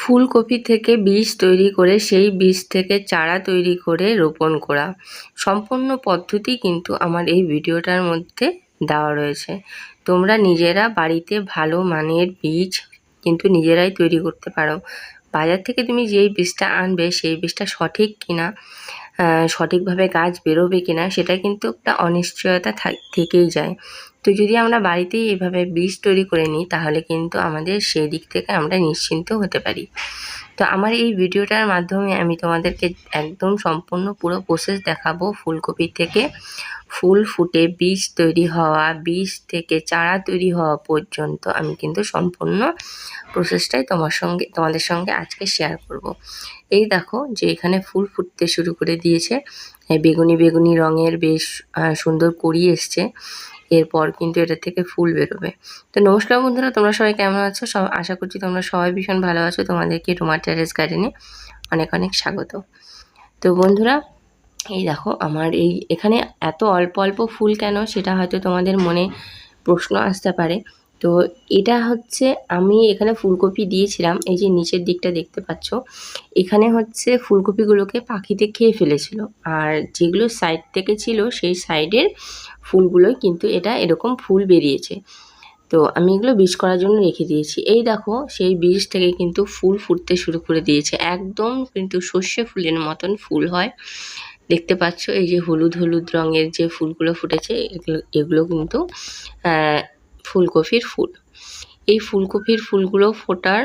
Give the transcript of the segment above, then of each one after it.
ফুলকপি থেকে বীজ তৈরি করে সেই বীজ থেকে চারা তৈরি করে রোপণ করা। সম্পূর্ণ পদ্ধতি কিন্তু আমার এই ভিডিওটার মধ্যে দেওয়া রয়েছে। তোমরা নিজেরা বাড়িতে ভালো মানের বীজ কিন্তু নিজেরাই তৈরি করতে পারো। বাজার থেকে তুমি যেই বীজটা আনবে সেই বীজটা সঠিক কিনা সঠিকভাবে গাছ বেরোবে কিনা সেটা কিন্তু একটা অনিশ্চয়তা থাক- থেকেই যায়। তো যদি আমরা বাড়িতেই এভাবে বীজ তৈরি করে নিই, তাহলে কিন্তু আমাদের সেই দিক থেকে আমরা নিশ্চিন্ত হতে পারি। তো আমার এই ভিডিওটার মাধ্যমে আমি তোমাদেরকে একদম সম্পূর্ণ পুরো প্রসেস দেখাবো ফুলকপি থেকে। ফুল ফুটে বীজ তৈরি হওয়া, বীজ থেকে চারা তৈরি হওয়া পর্যন্ত আমি কিন্তু সম্পূর্ণ প্রসেসটাই তোমার সঙ্গে তোমাদের সঙ্গে আজকে শেয়ার করব। এই দেখো যে এখানে ফুল ফুটতে শুরু করে দিয়েছে। বেগুনি বেগুনি রঙের বেশ সুন্দর কড়ি এসছে। এরপর কিন্তু এটা থেকে ফুল বেরোবে। তো নমস্কার বন্ধুরা, তোমরা সবাই কেমন আছো? সব, আশা করছি তোমরা সবাই ভীষণ ভালো আছো। তোমাদেরকে রোমার টেরেস গার্ডেনে অনেক অনেক স্বাগত। তো বন্ধুরা, এই দেখো আমার এই, এখানে এত অল্প অল্প ফুল কেন সেটা হয়তো তোমাদের মনে প্রশ্ন আসতে পারে। তো এটা হচ্ছে আমি এখানে ফুলকপি দিয়েছিলাম, এই যে নিচের দিকটা দেখতে পাচ্ছ। এখানে হচ্ছে ফুলকপিগুলোকে পাখিতে খেয়ে ফেলেছিল। আর যেগুলো সাইড থেকে ছিল, সেই সাইডের ফুলগুলোই কিন্তু এটা এরকম ফুল বেরিয়েছে। তো আমি এগুলো বীজ করার জন্য রেখে দিয়েছি। এই দেখো, সেই বীজ থেকে কিন্তু ফুল ফুটতে শুরু করে দিয়েছে। একদম কিন্তু সর্ষে ফুলের মতন ফুল হয়। দেখতে পাচ্ছ, এই যে হলুদ হলুদ রঙের যে ফুলগুলো ফুটেছে, এগুলো এগুলো কিন্তু ফুলকপির ফুল। এই ফুলকপির ফুলগুলো ফোটার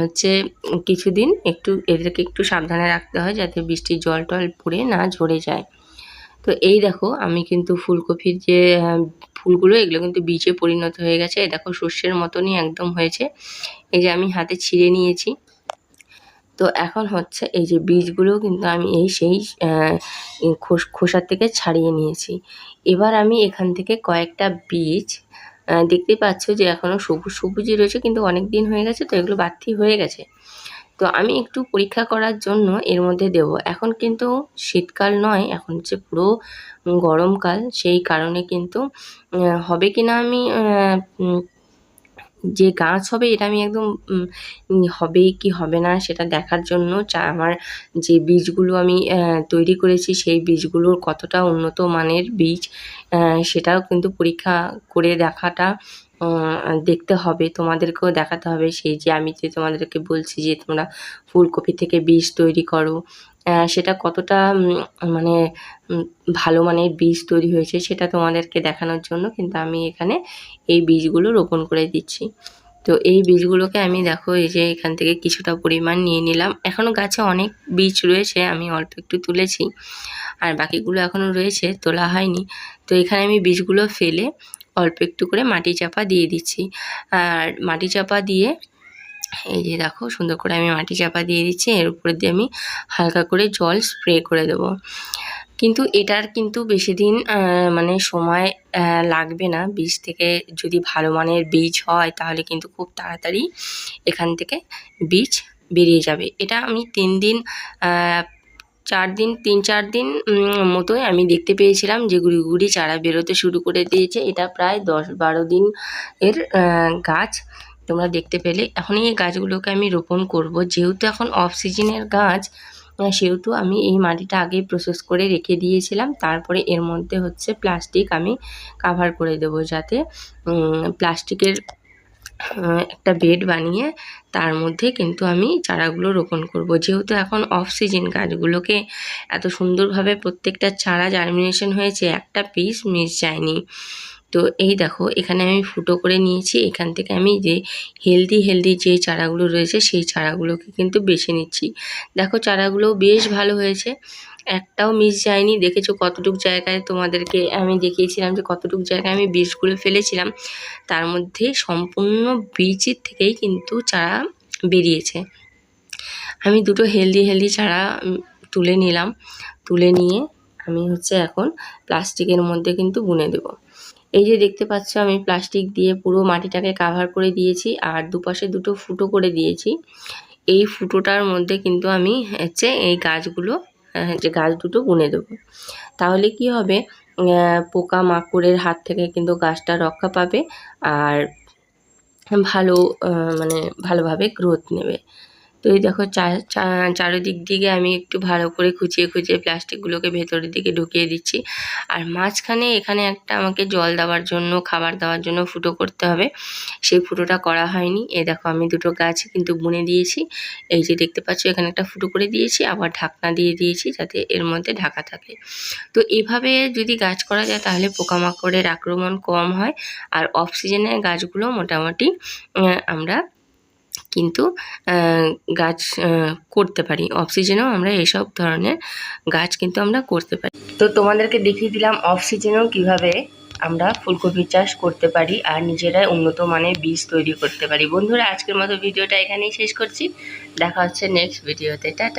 হচ্ছে কিছুদিন একটু, এদেরকে একটু সাবধানে রাখতে হয় যাতে বৃষ্টির জল টল পড়ে না ঝরে যায়। তো এই দেখো, আমি কিন্তু ফুলকপির যে ফুলগুলো, এগুলো কিন্তু বীজে পরিণত হয়ে গেছে। এই দেখো শস্যের মতনই একদম হয়েছে। এই যে আমি হাতে ছিঁড়ে নিয়েছি। তো এখন হচ্ছে এই যে বীজগুলো কিন্তু আমি এই সেই খোস, খোসার থেকে ছাড়িয়ে নিয়েছি। এবার আমি এখান থেকে কয়েকটা বীজ আহ, দেখতেই পাচ্ছ যে এখনও সবুজ সবুজই রয়েছে কিন্তু অনেক দিন হয়ে গেছে তো এগুলো বাড়তি হয়ে গেছে। তো আমি একটু পরীক্ষা করার জন্য এর মধ্যে দেব। এখন কিন্তু শীতকাল নয় এখন হচ্ছে পুরো গরমকাল সেই কারণে কিন্তু হবে কি না আমি যে গাছ হবে এটা আমি একদম হবে কি হবে না সেটা দেখার জন্য চা, আমার যে বীজগুলো আমি তৈরি করেছি সেই বীজগুলোর কতটা উন্নত মানের বীজ সেটাও কিন্তু পরীক্ষা করে দেখাটা দেখতে হবে, তোমাদেরকেও দেখাতে হবে সেই যে আমি যে তোমাদেরকে বলছি যে তোমরা ফুলকপি থেকে বীজ তৈরি করো। সেটা কতটা মানে ভালো মানের বীজ তৈরি হয়েছে সেটা তোমাদেরকে দেখানোর জন্য কিন্তু আমি এখানে এই বীজগুলো রোপণ করে দিচ্ছি। তো এই বীজগুলোকে আমি দেখো, এই যে এখান থেকে কিছুটা পরিমাণ নিয়ে নিলাম। এখনও গাছে অনেক বীজ রয়েছে, আমি অল্প একটু তুলেছি। আর বাকিগুলো এখনও রয়েছে, তোলা হয়নি। তো এখানে আমি বীজগুলো ফেলে অল্প একটু করে মাটি চাপা দিয়ে দিচ্ছি। আর মাটি চাপা দিয়ে এই যে দেখো, সুন্দর করে আমি মাটি চাপা দিয়ে দিচ্ছি। এর উপরে দিয়ে আমি হালকা করে জল স্প্রে করে দেবো। কিন্তু এটার কিন্তু বেশি দিন মানে সময় লাগবে না। বীজ থেকে যদি ভালো মানের বীজ হয়, তাহলে কিন্তু খুব তাড়াতাড়ি এখান থেকে বীজ বেরিয়ে যাবে। এটা আমি তিন দিন চার দিন, তিন, চার দিন মতোই আমি দেখতে পেয়েছিলাম যে গুড়ি গুড়ি চারা বেরোতে শুরু করে দিয়েছে। এটা প্রায় দশ বারো দিন এর গাছ। তোমরা দেখতে পেলে। এখন এই গাছগুলোকে আমি রোপণ করব। যেহেতু এখন অফ সিজনের গাছ সেহেতু আমি এই মাটিটা আগেই প্রসেস করে রেখে দিয়েছিলাম। তারপরে এর মধ্যে হচ্ছে প্লাস্টিক আমি কাভার করে দেবো যাতে প্লাস্টিকের একটা বেড বানিয়ে তার মধ্যে কিন্তু আমি চারাগুলো রোপণ করব। যেহেতু এখন অফ সিজন গাছগুলোকে এত সুন্দরভাবে প্রত্যেকটা চারা জার্মিনেশন হয়েছে, একটা পিস মিস যায়নি তো এই দেখো, এখানে আমি ফুটো করে নিয়েছি। এখান থেকে আমি যে হেলদি হেলদি যে চারাগুলো রয়েছে, সেই চারাগুলোকে কিন্তু বেছে নিচ্ছি। দেখো, চারাগুলো বেশ ভালো হয়েছে। একটাও মিস যায়নি। দেখেছ কতটুক জায়গায় তোমাদেরকে আমি দেখিয়েছিলাম যে কতটুক জায়গায় আমি বীজগুলো ফেলেছিলাম। তার মধ্যে সম্পূর্ণ বীজের থেকেই কিন্তু চারা বেরিয়েছে। আমি দুটো হেলদি হেলদি চারা তুলে নিলাম। তুলে নিয়ে আমি হচ্ছে এখন প্লাস্টিকের মধ্যে কিন্তু বুনে দেব। এই যে দেখতে পাচ্ছ, আমি প্লাস্টিক দিয়ে পুরো মাটিটাকে কাভার করে দিয়েছি আর দুপাশে দুটো ফুটো করে দিয়েছি। এই ফুটোটার মধ্যে কিন্তু আমি হচ্ছে এই গাছগুলো যে গাছ দুটো বুনে দেবো। তাহলে কি হবে? পোকা মাকড়ের হাত থেকে কিন্তু গাছটা রক্ষা পাবে আর ভালো মানে ভালোভাবে গ্রোথ নেবে। তো এই দেখো চারিদিক দিকে আমি একটু ভালো করে খুঁচিয়ে খুঁচিয়ে প্লাস্টিকগুলোকে ভেতরের দিকে ঢুকিয়ে দিচ্ছি। আর মাঝখানে এখানে একটা আমাকে জল দেওয়ার জন্য, খাবার দেওয়ার জন্য ফুটো করতে হবে। সেই ফুটোটা করা হয়নি। এ দেখো আমি দুটো গাছ কিন্তু বুনে দিয়েছি। এই যে দেখতে পাচ্ছ, এখানে একটা ফুটো করে দিয়েছি, আবার ঢাকনা দিয়ে দিয়েছি যাতে এর মধ্যে ঢাকা থাকে। তো এভাবে যদি গাছ করা যায়, তাহলে পোকামাকড়ের আক্রমণ কম হয়। আর অক্সিজেনের গাছগুলো মোটামুটি আমরা কিন্তু গাছ করতে পারি। অক্সিজেনেও আমরা এসব ধরনের গাছ কিন্তু আমরা করতে পারি। তো তোমাদেরকে দেখিয়ে দিলাম অক্সিজেনেও কীভাবে আমরা ফুলকপি চাষ করতে পারি আর নিজেরাই উন্নত মানের বীজ তৈরি করতে পারি। বন্ধুরা, আজকের মতো ভিডিওটা এখানেই শেষ করছি। দেখা হচ্ছে নেক্সট ভিডিওতে টাটা।